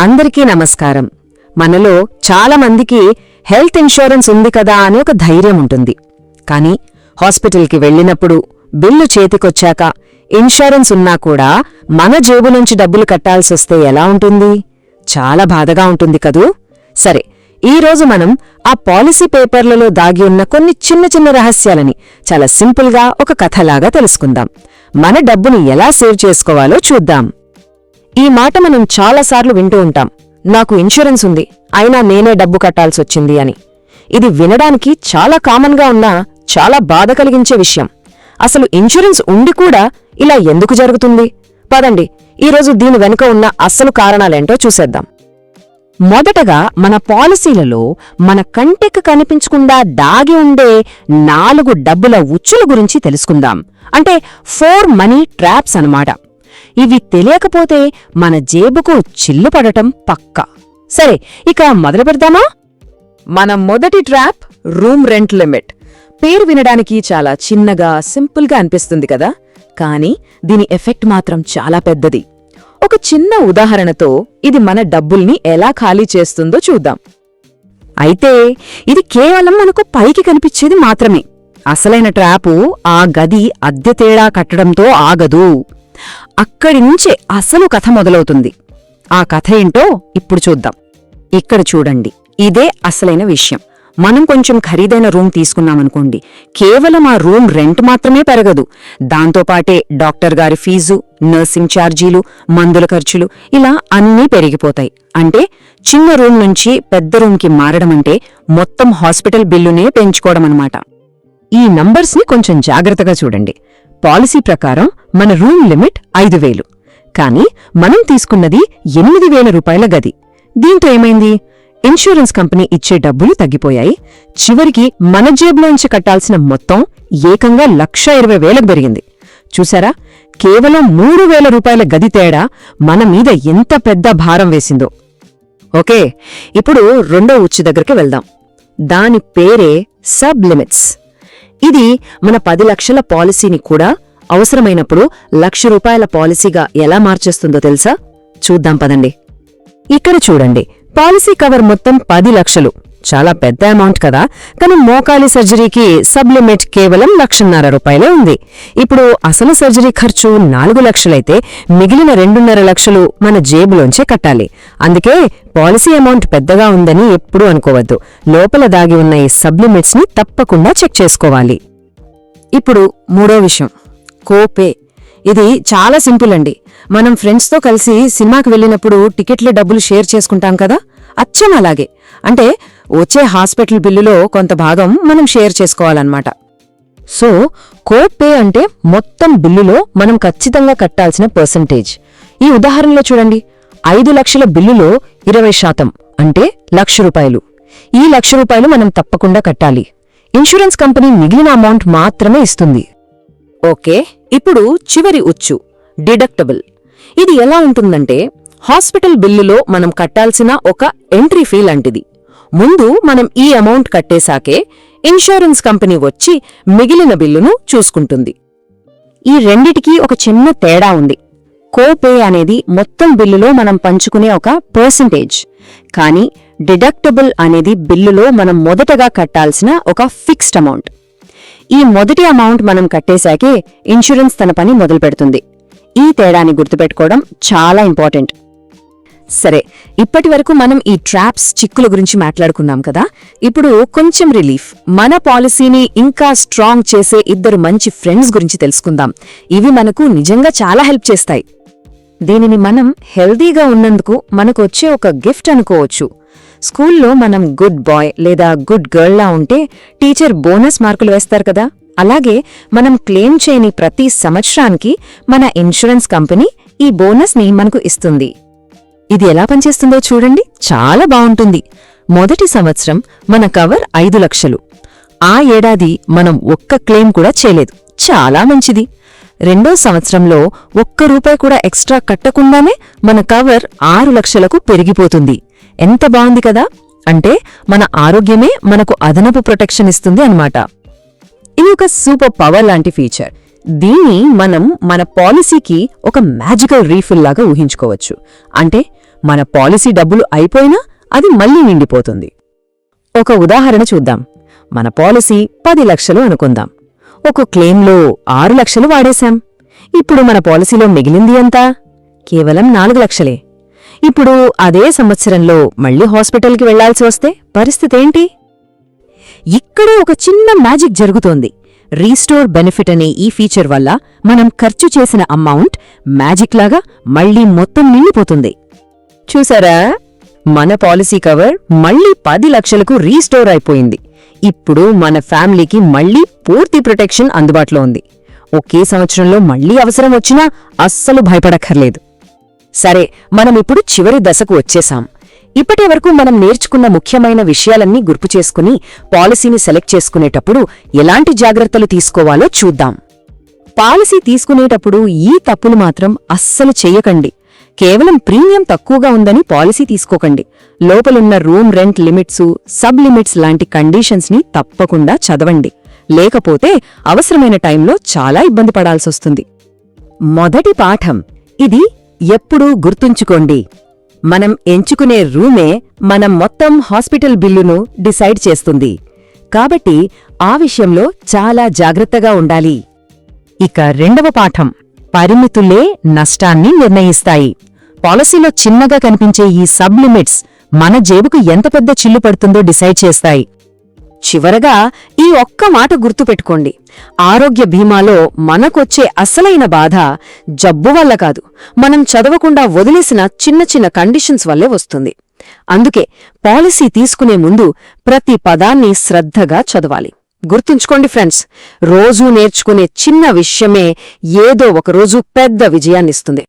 అందరికీ నమస్కారం. మనలో చాలా మందికి హెల్త్ ఇన్షూరెన్స్ ఉంది కదా అని ఒక ధైర్యం ఉంటుంది. కానీ హాస్పిటల్కి వెళ్ళినప్పుడు బిల్లు చేతికొచ్చాక ఇన్షూరెన్స్ ఉన్నా కూడా మన జేబు నుంచి డబ్బులు కట్టాల్సొస్తే ఎలా ఉంటుంది? చాలా బాధగా ఉంటుంది కదూ? సరే ఈరోజు మనం ఆ పాలసీ పేపర్లలో దాగి ఉన్న కొన్ని చిన్న చిన్న రహస్యాలని చాలా సింపుల్గా ఒక కథలాగా తెలుసుకుందాం. మన డబ్బుని ఎలా సేవ్ చేసుకోవాలో చూద్దాం. ఈ మాట మనం చాలాసార్లు వింటూ ఉంటాం. నాకు ఇన్సూరెన్స్ ఉంది అయినా నేనే డబ్బు కట్టాల్సొచ్చింది అని. ఇది వినడానికి చాలా కామన్గా ఉన్నా చాలా బాధ కలిగించే విషయం. అసలు ఇన్సూరెన్స్ ఉండి కూడా ఇలా ఎందుకు జరుగుతుంది? పదండి ఈరోజు దీని వెనుక ఉన్న అస్సలు కారణాలేంటో చూసేద్దాం. మొదటగా మన పాలసీలలో మన కంటెకు కనిపించకుండా దాగి ఉండే నాలుగు డబ్బుల ఉచ్చుల గురించి తెలుసుకుందాం. అంటే ఫోర్ మనీ ట్రాప్స్ అన్నమాట. ఇవి తెలియకపోతే మన జేబుకు చిల్లు పడటం పక్కా. సరే ఇక మొదలు పెడదామా? మన మొదటి ట్రాప్ రూమ్ రెంట్ లిమిట్. పేరు వినడానికి చాలా చిన్నగా సింపుల్గా అనిపిస్తుంది కదా? కానీ దీని ఎఫెక్ట్ మాత్రం చాలా పెద్దది. ఒక చిన్న ఉదాహరణతో ఇది మన డబ్బుల్ని ఎలా ఖాళీ చేస్తుందో చూద్దాం. అయితే ఇది కేవలం మనకు పైకి కనిపించేది మాత్రమే. అసలైన ట్రాపు ఆ గది అద్దె తేడా కట్టడంతో ఆగదు. అక్కడి నుంచే అసలు కథ మొదలవుతుంది. ఆ కథ ఏంటో ఇప్పుడు చూద్దాం. ఇక్కడ చూడండి. ఇదే అసలైన విషయం. మనం కొంచెం ఖరీదైన రూమ్ తీసుకున్నామనుకోండి. కేవలం ఆ రూమ్ రెంట్ మాత్రమే పెరగదు. దాంతోపాటే డాక్టర్ గారి ఫీజు నర్సింగ్ ఛార్జీలు మందుల ఖర్చులు ఇలా అన్నీ పెరిగిపోతాయి. అంటే చిన్న రూమ్ నుంచి పెద్ద రూమ్కి మారడమంటే మొత్తం హాస్పిటల్ బిల్లునే పెంచుకోవడమన్నమాట ఈ నంబర్స్ని కొంచెం జాగ్రత్తగా చూడండి. పాలసీ ప్రకారం మన రూమ్ లిమిట్ ఐదు వేలు. కానీ మనం తీసుకున్నది ఎనిమిది వేల రూపాయల గది. దీంతో ఏమైంది? ఇన్సూరెన్స్ కంపెనీ ఇచ్చే డబ్బులు తగ్గిపోయాయి. చివరికి మన జేబులోంచి కట్టాల్సిన మొత్తం ఏకంగా లక్ష ఇరవై వేలకు పెరిగింది. చూసారా? కేవలం మూడు వేల రూపాయల గది తేడా మన మీద ఎంత పెద్ద భారం వేసిందో. ఓకే ఇప్పుడు రెండో ఉచ్చు దగ్గరికి వెళ్దాం. దాని పేరే సబ్ లిమిట్స్. ఇది మన పది లక్షల పాలసీని కూడా అవసరమైనప్పుడు లక్ష రూపాయల పాలసీగా ఎలా మార్చేస్తుందో తెలుసా? చూద్దాం పదండి. ఇక్కడ చూడండి. పాలసీ కవర్ మొత్తం పది లక్షలు. చాలా పెద్ద అమౌంట్ కదా. కానీ మోకాలి సర్జరీకి సబ్ లిమిట్ కేవలం లక్షన్నర రూపాయలే ఉంది. ఇప్పుడు అసలు సర్జరీ ఖర్చు నాలుగు లక్షలైతే మిగిలిన రెండున్నర లక్షలు మన జేబులోంచే కట్టాలి. అందుకే పాలసీ అమౌంట్ పెద్దగా ఉందని ఎప్పుడూ అనుకోవద్దు. లోపల దాగి ఉన్న ఈ సబ్ని తప్పకుండా చెక్ చేసుకోవాలి. ఇప్పుడు మూడో విషయం. కోపే. ఇది చాలా సింపుల్ అండి. మనం ఫ్రెండ్స్తో కలిసి సినిమాకి వెళ్ళినప్పుడు టికెట్ల డబ్బులు షేర్ చేసుకుంటాం కదా? అచ్చం అలాగే. అంటే వచ్చే హాస్పిటల్ బిల్లులో కొంత భాగం మనం షేర్ చేసుకోవాలన్నమాట. సో కోపే అంటే మొత్తం బిల్లులో మనం ఖచ్చితంగా కట్టాల్సిన పర్సంటేజ్ ఈ ఉదాహరణలో చూడండి. ఐదు లక్షల బిల్లులో ఇరవై శాతం అంటే లక్ష రూపాయలు. ఈ లక్ష రూపాయలు మనం తప్పకుండా కట్టాలి. ఇన్సూరెన్స్ కంపెనీ మిగిలిన అమౌంట్ మాత్రమే ఇస్తుంది. ఓకే ఇప్పుడు చివరి ఉచ్చు డిడక్టబుల్. ఇది ఎలా ఉంటుందంటే హాస్పిటల్ బిల్లులో మనం కట్టాల్సిన ఒక ఎంట్రీ ఫీ లాంటిది. ముందు మనం ఈ అమౌంట్ కట్టేశాకే ఇన్సూరెన్స్ కంపెనీ వచ్చి మిగిలిన బిల్లును చూసుకుంటుంది. ఈ రెండిటికీ ఒక చిన్న తేడా ఉంది. కోపే అనేది మొత్తం బిల్లులో మనం పంచుకునే ఒక పర్సంటేజ్ కానీ డిడక్టబుల్ అనేది బిల్లులో మనం మొదటగా కట్టాల్సిన ఒక ఫిక్స్డ్ అమౌంట్ ఈ మొదటి అమౌంట్ మనం కట్టేశాకే ఇన్సూరెన్స్ తన పని మొదలుపెడుతుంది. ఈ తేడాని గుర్తుపెట్టుకోవడం చాలా ఇంపార్టెంట్ సరే ఇప్పటి వరకు మనం ఈ ట్రాప్స్ చిక్కుల గురించి మాట్లాడుకున్నాం కదా. ఇప్పుడు కొంచెం రిలీఫ్. మన పాలసీని ఇంకా స్ట్రాంగ్ చేసే ఇద్దరు మంచి ఫ్రెండ్స్ గురించి తెలుసుకుందాం. ఇవి మనకు నిజంగా చాలా హెల్ప్ చేస్తాయి. దీనిని మనం హెల్దీగా ఉన్నందుకు మనకు వచ్చే ఒక గిఫ్ట్ అనుకోవచ్చు. స్కూల్లో మనం గుడ్ బాయ్ లేదా గుడ్ గర్ల్లా ఉంటే టీచర్ బోనస్ మార్కులు వేస్తారు కదా. అలాగే మనం క్లెయిమ్ చేయని ప్రతి సంవత్సరానికి మన ఇన్సూరెన్స్ కంపెనీ ఈ బోనస్ని మనకు ఇస్తుంది. ఇది ఎలా పనిచేస్తుందో చూడండి. చాలా బావుంటుంది మొదటి సంవత్సరం మన కవర్ ఐదు లక్షలు. ఆ ఏడాది మనం ఒక్క క్లెయిమ్ కూడా చేయలేదు. చాలా మంచిది. రెండో సంవత్సరంలో ఒక్క రూపాయి కూడా ఎక్స్ట్రా కట్టకుండానే మన కవర్ ఆరు లక్షలకు పెరిగిపోతుంది. ఎంత బావుంది కదా? అంటే మన ఆరోగ్యమే మనకు అదనపు ప్రొటెక్షన్ ఇస్తుంది అన్నమాట. ఇది ఒక సూపర్ పవర్ లాంటి ఫీచర్. దీన్ని మనం మన పాలసీకి ఒక మ్యాజికల్ రీఫిల్ లాగా ఊహించుకోవచ్చు. అంటే మన పాలసీ డబ్బులు అయిపోయినా అది మళ్ళీ నిండిపోతుంది. ఒక ఉదాహరణ చూద్దాం. మన పాలసీ పది లక్షలు అనుకుందాం. ఒక క్లెయిమ్లో ఆరు లక్షలు వాడేశాం. ఇప్పుడు మన పాలసీలో మిగిలింది ఎంత? కేవలం నాలుగు లక్షలే. ఇప్పుడు అదే సంవత్సరంలో మళ్ళీ హాస్పిటల్కి వెళ్ళాల్సి వస్తే పరిస్థితేంటి ఇక్కడే ఒక చిన్న మ్యాజిక్ జరుగుతోంది. రీస్టోర్ బెనిఫిట్ అనే ఈ ఫీచర్ వల్ల మనం ఖర్చు చేసిన అమౌంట్ మ్యాజిక్ లాగా మళ్ళీ మొత్తం నిండిపోతుంది. చూసారా? మన పాలసీ కవర్ మళ్ళీ పది లక్షలకు రీస్టోర్ అయిపోయింది. ఇప్పుడు మన ఫ్యామిలీకి మళ్ళీ పూర్తి ప్రొటెక్షన్ అందుబాటులో ఉంది. ఒకే సంవత్సరంలో మళ్ళీ అవసరం వచ్చినా అస్సలు భయపడక్కర్లేదు. సరే మనమిప్పుడు చివరి దశకు వచ్చేసాం ఇప్పటి వరకు మనం నేర్చుకున్న ముఖ్యమైన విషయాలన్నీ గుర్తు చేసుకుని పాలసీని సెలెక్ట్ చేసుకునేటప్పుడు ఎలాంటి జాగ్రత్తలు తీసుకోవాలో చూద్దాం. పాలసీ తీసుకునేటప్పుడు ఈ తప్పులు మాత్రం అస్సలు చెయ్యకండి కేవలం ప్రీమియం తక్కువగా ఉందని పాలసీ తీసుకోకండి. లోపలున్న room rent limits sub limits లాంటి కండీషన్స్ని తప్పకుండా చదవండి. లేకపోతే అవసరమైన టైంలో చాలా ఇబ్బంది పడాల్సొస్తుంది. మొదటి పాఠం. ఇది ఎప్పుడూ గుర్తుంచుకోండి. మనం ఎంచుకునే రూమే మనం మొత్తం హాస్పిటల్ బిల్లును డిసైడ్ చేస్తుంది. కాబట్టి ఆ విషయంలో చాలా జాగ్రత్తగా ఉండాలి. ఇక రెండవ పాఠం. పరిమితులే నష్టాన్ని నిర్ణయిస్తాయి. పాలసీలో చిన్నగా కనిపించే ఈ సబ్ లిమిట్స్ మన జేబుకు ఎంత పెద్ద చిల్లు పడుతుందో డిసైడ్ చేస్తాయి. చివరగా ఈ ఒక్క మాట గుర్తుపెట్టుకోండి. ఆరోగ్య బీమాలో మనకొచ్చే అసలైన బాధ జబ్బు వల్ల కాదు. మనం చదవకుండా వదిలేసిన చిన్న చిన్న కండిషన్స్ వల్లే వస్తుంది. అందుకే పాలసీ తీసుకునే ముందు ప్రతి పదాన్ని శ్రద్ధగా చదవాలి. గుర్తుంచుకోండి ఫ్రెండ్స్ రోజూ నేర్చుకునే చిన్న విషయమే ఏదో ఒకరోజు పెద్ద విజయాన్నిస్తుంది.